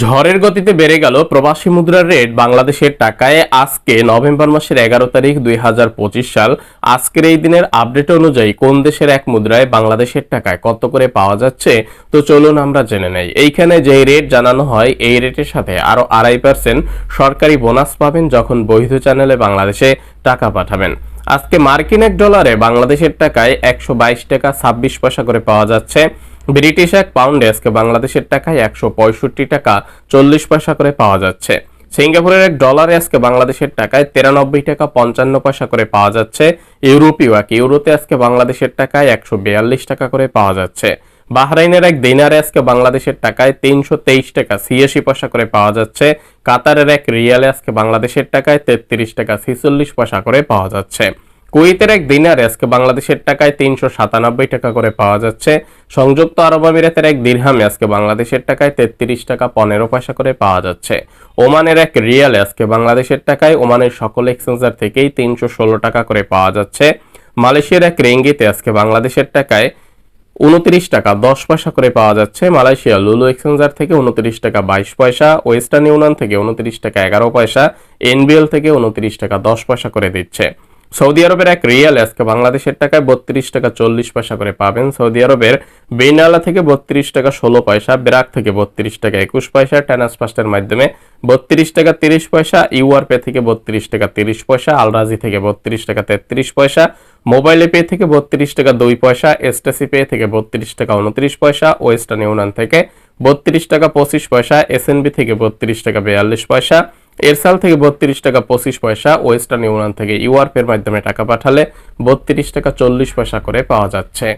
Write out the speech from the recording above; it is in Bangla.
ঝড়ের গতিতে বেড়ে গেল প্রবাসী মুদ্রার রেট। বাংলাদেশের টাকায় আজকে নভেম্বর মাসের এগারো তারিখ দুই হাজার পঁচিশ সাল। আজকের এই দিনের আপডেট অনুযায়ী কোন দেশের এক মুদ্রায় বাংলাদেশের টাকায় কত করে পাওয়া যাচ্ছে? তো চলুন আমরা জেনে নেই। এইখানে যে রেট জানানো হয়, এই রেটের সাথে আরও আড়াই পার্সেন্ট সরকারি বোনাস পাবেন যখন বৈধ চ্যানেলে বাংলাদেশে টাকা পাঠাবেন। আজকে মার্কিন এক ডলারে বাংলাদেশের টাকায় একশো বাইশ টাকা ছাব্বিশ পয়সা করে পাওয়া যাচ্ছে। ব্রিটিশ এক পাউন্ডে আজকে বাংলাদেশের টাকায় একশো পঁয়ষট্টি টাকা চল্লিশ পয়সা করে পাওয়া যাচ্ছে। সিঙ্গাপুরের এক ডলারে আজকে বাংলাদেশের টাকায় তেরানব্বই টাকা পঞ্চান্ন পয়সা করে পাওয়া যাচ্ছে। ইউরোপীয় এক, ইউরোতে আজকে বাংলাদেশের টাকায় একশো বিয়াল্লিশ টাকা করে পাওয়া যাচ্ছে। বাহরাইনের এক দিনারে আজকে বাংলাদেশের টাকায় তিনশো তেইশ টাকা ছিয়াশি পয়সা করে পাওয়া যাচ্ছে। কাতারের এক রিয়ালে আজকে বাংলাদেশের টাকায় তেত্রিশ টাকা ছিচল্লিশ পয়সা করে পাওয়া যাচ্ছে। কুয়েতের এক দিনারে আজকে বাংলাদেশের টাকায় তিনশো সাতানব্বই টাকা করে পাওয়া যাচ্ছে। সংযুক্ত আরব আমিরাতের এক দিরহামে আজকে বাংলাদেশের টাকায় তেত্রিশ টাকা পনেরো পয়সা করে পাওয়া যাচ্ছে। ওমানের এক রিয়ালে আজকে বাংলাদেশের টাকায় ওমানের সকল এক্সচেঞ্জার থেকেই তিনশো ষোলো টাকা করে পাওয়া যাচ্ছে। মালয়েশিয়ার এক রেঙ্গিতে আজকে বাংলাদেশের টাকায় উনত্রিশ টাকা দশ পয়সা করে পাওয়া যাচ্ছে। মালয়েশিয়া লুলু এক্সচেঞ্জার থেকে উনত্রিশ টাকা বাইশ পয়সা, ওয়েস্টার্ন ইউনিয়ন থেকে উনত্রিশ টাকা এগারো পয়সা, এনবিএল থেকে উনত্রিশ টাকা দশ পয়সা করে দিচ্ছে। সৌদি আরবের এক রিয়াল আজকে বাংলাদেশের টাকায় বত্রিশ টাকা চল্লিশ পয়সা করে পাবেন সৌদি আরবের বেনালা থেকে বত্রিশ টাকা ষোলো পয়সা ব্রাক থেকে বত্রিশ টাকা একুশ পয়সা ট্রান্সফাস্টের মাধ্যমে বত্রিশ টাকা তিরিশ পয়সা ইউআর পে থেকে বত্রিশ টাকা তিরিশ পয়সা আলরাজি থেকে বত্রিশ টাকা তেত্রিশ পয়সা মোবাইলে পে থেকে বত্রিশ টাকা দুই পয়সা এসটিসি পে থেকে বত্রিশ টাকা উনত্রিশ পয়সা ওয়েস্টার্ন ইউনিয়ন থেকে বত্রিশ টাকা পঁচিশ পয়সা এসএনবি থেকে বত্রিশ টাকা বিয়াল্লিশ পয়সা এরসাল থেকে বত্রিশ টাকা পঁচিশ পয়সা ওয়েস্টার্ন ইউনিয়ন থেকে ইউআরপের মাধ্যমে টাকা পাঠালে বত্রিশ টাকা চল্লিশ পয়সা করে পাওয়া যাচ্ছে।